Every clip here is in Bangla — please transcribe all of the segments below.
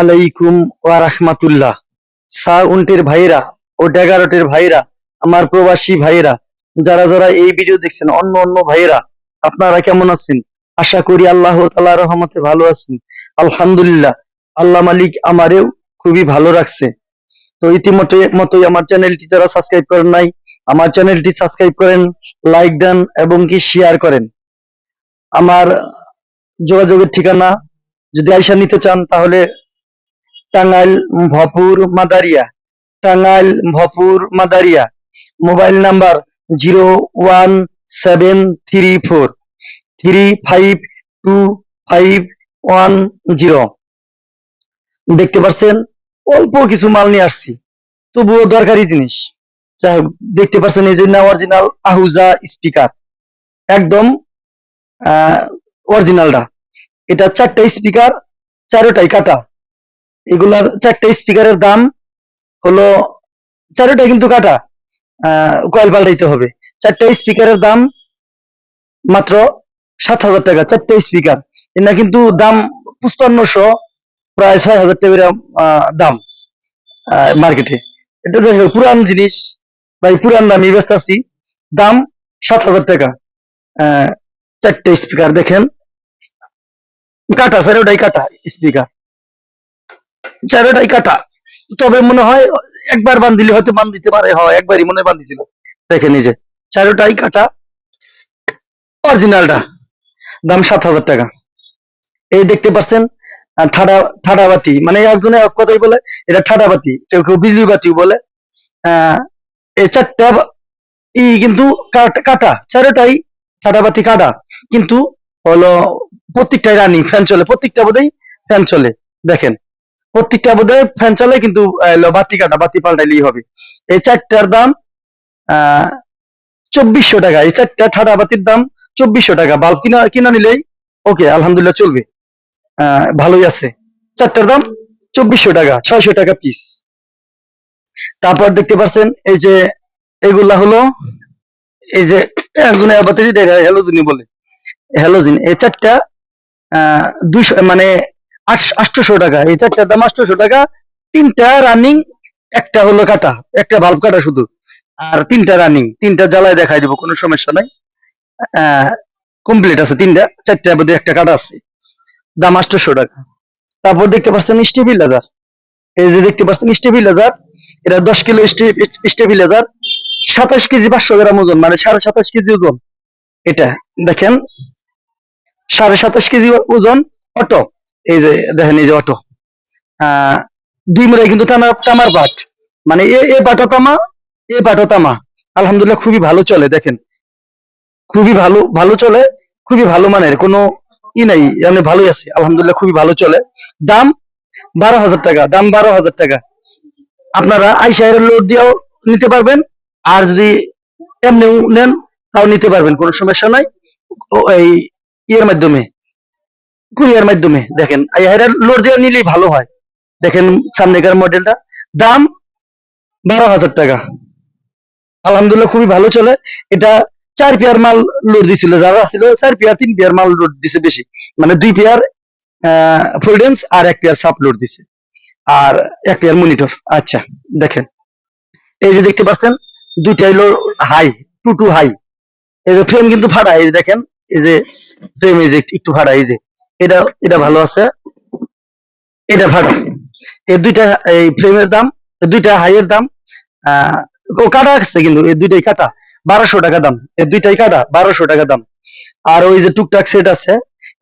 আলাইকুম ওয়া সা উনটির ভাইরা ও ডেগারোটের ভাইরা আমার প্রবাসী ভাইরা যারা যারা এই ভিডিও দেখছেন, অন্য অন্য ভাইরা আপনারা কেমন আছেন? আশা করি আল্লাহ তাআলা রহমতে ভালো আছেন। আলহামদুলিল্লাহ, আল্লাহ মালিক আমারেও খুবই ভালো রাখছে। তো ইতিমধ্যে মতোই আমার চ্যানেলটি যারা সাবস্ক্রাইব করেন নাই, আমার চ্যানেলটি সাবস্ক্রাইব করেন লাইক দেন এবং কি শেয়ার করেন। আমার যোগাযোগের ঠিকানা যদি আইসা নিতে চান, তাহলে Tangail, Bhopur, Madaria. Tangail, Bhopur, Madaria. Mobile number zero one seven three four three five two five one zero. দেখতে পাচ্ছেন অল্প কিছু মাল নিয়ে আসছি। তবুও দরকারি জিনিস। যাই দেখতে পাচ্ছেন এই যে অরিজিনাল আহুজা স্পিকার একদম অরিজিনালটা এটা চারটা স্পিকার চারোটাই কাটা। এগুলার চারটা স্পিকারের দাম হলো চারোটাই কিন্তু কাটা কয়েল পাল্টাইতে হবে। চারটা স্পিকারের দাম মাত্র সাত হাজার টাকা চারটা স্পিকার এটা কিন্তু দাম পুষ্পান্নশো প্রায় ছয় হাজার টাকা দাম মার্কেটে এটা যাই হোক, পুরান জিনিস ভাই পুরান দামি ব্যস্ত আছি। দাম সাত হাজার টাকা চারটে স্পিকার দেখেন। কাটা চারোটাই কাটা স্পিকার চারোটাই কাটা। তবে মনে হয় একবার বান দিলে হয়তো বান দিতে পারে হয় একবারই মনে হয় বান দিছিল দেখে নিজে চারোটাই কাটা অরিজিনালটা দাম সাত হাজার টাকা। এই দেখতে পাচ্ছেন ঠাডা ঠাডা বাতি মানে একজনে এক কথাই বলে এটা ঠাডা বাতি কেউ কেউ বিজলি বাতিও বলে। আহ, এই চারটা ই কিন্তু কাট- কাটা চারোটাই ঠাডা বাতি কাটা। কিন্তু হলো প্রত্যেকটাই রানিং ফ্যান চলে, প্রত্যেকটা বোধহয় ফ্যান চলে। দেখেন, প্রত্যেকটা বোধহয় ফ্যান চলে কিন্তু বাতি কাটা, বাতি পাল্টাইলেই হবে। এই চারটার দাম চব্বিশশো টাকা। এই চারটা ঠাডা বাতির দাম চব্বিশশো টাকা। বাল্ব কিনা কিনা নিলেই ওকে আলহামদুলিল্লাহ চলবে। ভালোই আছে। চারটার দাম চব্বিশশো টাকা, ছয়শো টাকা পিস তারপর দেখতে পাচ্ছেন, এই যে, এগুলা হলো, এই যে একজনে বাতি দেখা বলে। হ্যালোজিন, এই চারটা দুইশো মানে আটশোশো টাকা। এই চারটার দাম আটশোশো টাকা। তিনটা রানিং একটা হলো কাটা, একটা বাল্ব কাটা শুধু। আর তিনটা রানিং তিনটা জ্বালায় দেখাই দেবো, কোনো সমস্যা নাই। কমপ্লিট আছে তিনটা চারটা বোধহয় একটা কাটা আছে। দাম আটশোশো টাকা। তারপর দেখতে পাচ্ছেন স্টেবিলাইজার এই যে দেখতে পাচ্ছেন স্টেবিলাইজার এটা দশ কিলো স্টেবিলাইজার সাতাশ কেজি পাঁচশো গ্রাম ওজন মানে সাড়ে সাতাশ কেজি ওজন। এটা দেখেন সাড়ে সাতাশ কেজি ওজন অটো। এই যে দেখেন, এই যে অটো। দুই মুড়াই কিন্তু তামার পাট মানে এ এ পাটো তামা, এ পাটো তামা। আলহামদুলিল্লাহ খুবই ভালো চলে, দেখেন। খুবই ভালো ভালো চলে, খুবই ভালো মানের, কোনো ই নাই মানে ভালোই আছে। আলহামদুলিল্লাহ খুবই ভালো চলে। দাম বারো হাজার টাকা, দাম বারো হাজার টাকা। আপনারা আইসাইয়ের লোড দিয়েও নিতে পারবেন, আর যদি এমনিও নেন, তাও নিতে পারবেন, কোনো সমস্যা নাই। এই ইয়ের মাধ্যমে, কুরিয়ার মাধ্যমে, দেখেন লোড দিয়ে নিলেই ভালো হয়। দেখেন, সামনেকার মডেলটা, দাম বারো হাজার টাকা। আলহামদুলিল্লাহ খুবই ভালো চলে। এটা চার পেয়ার মাল লোড দিছিল, যারা ছিল চার পেয়ার, তিন পেয়ার মাল লোড দিছে বেশি। মানে দুই পেয়ার ফোল্ডেন্স আর এক পেয়ার সাপ লোড দিছে। আর এক পেয়ার মনিটর আচ্ছা দেখেন। এই যে দেখতে পাচ্ছেন, দুইটাই হলো হাই টু টু হাই এই যে ফ্রেম কিন্তু ফাটা, এই যে দেখেন এই যে ফ্রেম এই যে একটু এই যে। এটা এটা ভালো আছে। এটা এই দুইটা, এই ফ্রেমের দাম দুইটা হাইয়ের দাম। কাটা আছে কিন্তু এই দুইটাই কাটা। বারোশো টাকা দাম। এই দুইটাই কাটা, বারোশো টাকা দাম। আর ওই যে টুকটাক সেট আছে,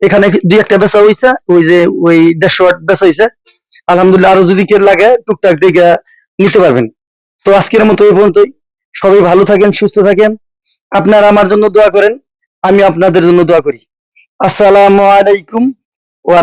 এখানে দুই একটা বেচা হইছে, ওই যে ওই দেড়শো ওয়াট বেচা হইছে। আলহামদুলিল্লাহ আরও যদি কেউ লাগে, টুকটাক দিকে নিতে পারবেন। তো আজকের মতো এই পর্যন্তই। সবাই ভালো থাকেন, সুস্থ থাকেন। আপনারা আমার জন্য দোয়া করেন। আমি আপনাদের জন্য দোয়া করি। আসসালামু আলাইকুম ওয়া